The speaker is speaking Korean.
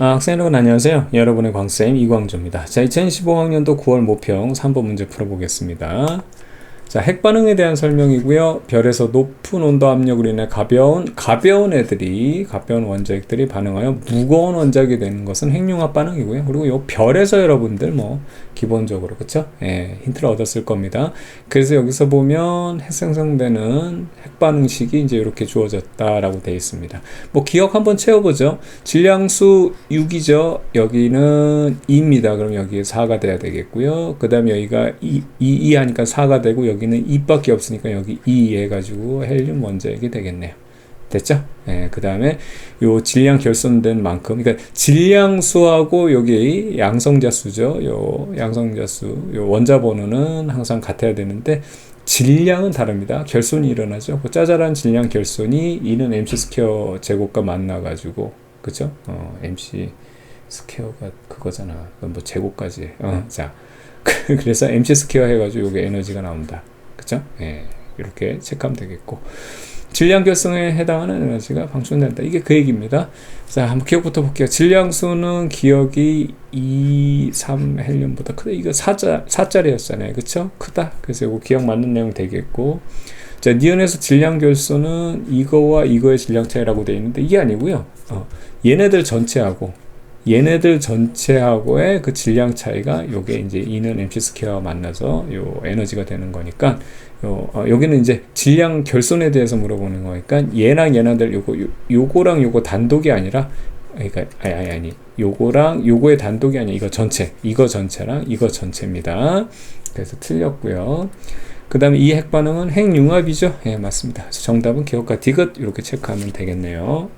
아, 학생 여러분 안녕하세요. 여러분의 광쌤 이광조입니다. 자, 2015학년도 9월 모평 3번 문제 풀어보겠습니다. 자, 핵 반응에 대한 설명이고요. 별에서 높은 온도 압력으로 인해 가벼운 가벼운 애들이 가벼운 원자핵들이 반응하여 무거운 원자핵이 되는 것은 핵융합 반응이고요. 그리고 요 별에서 여러분들 뭐 기본적으로 그쵸? 예, 힌트를 얻었을 겁니다. 그래서 여기서 보면 핵 생성되는 핵 반응식이 이제 이렇게 주어졌다라고 되어 있습니다. 뭐 기억 한번 채워 보죠. 질량수 6이죠. 여기는 2입니다. 그럼 여기에 4가 돼야 되겠고요. 그 다음에 여기가 2, 2, 2 하니까 4가 되고 여기는 2밖에 없으니까 여기 2 해가지고 헬륨 원자핵이 되겠네요. 됐죠? 예, 그 다음에 요 질량 결손된 만큼, 그러니까 질량수하고 여기 양성자수죠. 요 양성자수, 요 원자 번호는 항상 같아야 되는데 질량은 다릅니다. 결손이 일어나죠. 그 짜잘한 질량 결손이 이는 MC 스퀘어 제곱과 만나가지고, 그죠? 어, MC 스퀘어가 그거잖아. 뭐 제곱까지. 어, 자. 그래서 MC 스퀘어 해가지고 요게 에너지가 나온다. 그죠? 예. 이렇게 체크하면 되겠고. 질량 결성에 해당하는 에너지가 방출된다. 이게 그 얘기입니다. 자, 한번 기억부터 볼게요. 질량수는 기억이 2, 3 헬륨보다 크다. 이거 4자, 4짜리였잖아요. 그쵸? 크다. 그래서 이거 기억 맞는 내용 되겠고. 자, 니온에서 질량 결수는 이거와 이거의 질량 차이라고 되어 있는데 이게 아니고요. 어, 얘네들 전체하고 얘네들 전체하고의 그 질량 차이가 요게 이제 이는 MC 스퀘어 만나서 요 에너지가 되는 거니까 요 어, 여기는 이제 질량 결손에 대해서 물어보는 거니까 얘랑 얘네들 요거 요, 요거랑 요거 단독이 아니라 그러니까 아니 아니 아니 요거랑 요거의 단독이 아니라 이거 전체 이거 전체랑 이거 전체입니다. 그래서 틀렸고요. 그 다음에 이 핵 반응은 핵융합이죠. 예, 맞습니다. 정답은 기억과 디귿 이렇게 체크하면 되겠네요.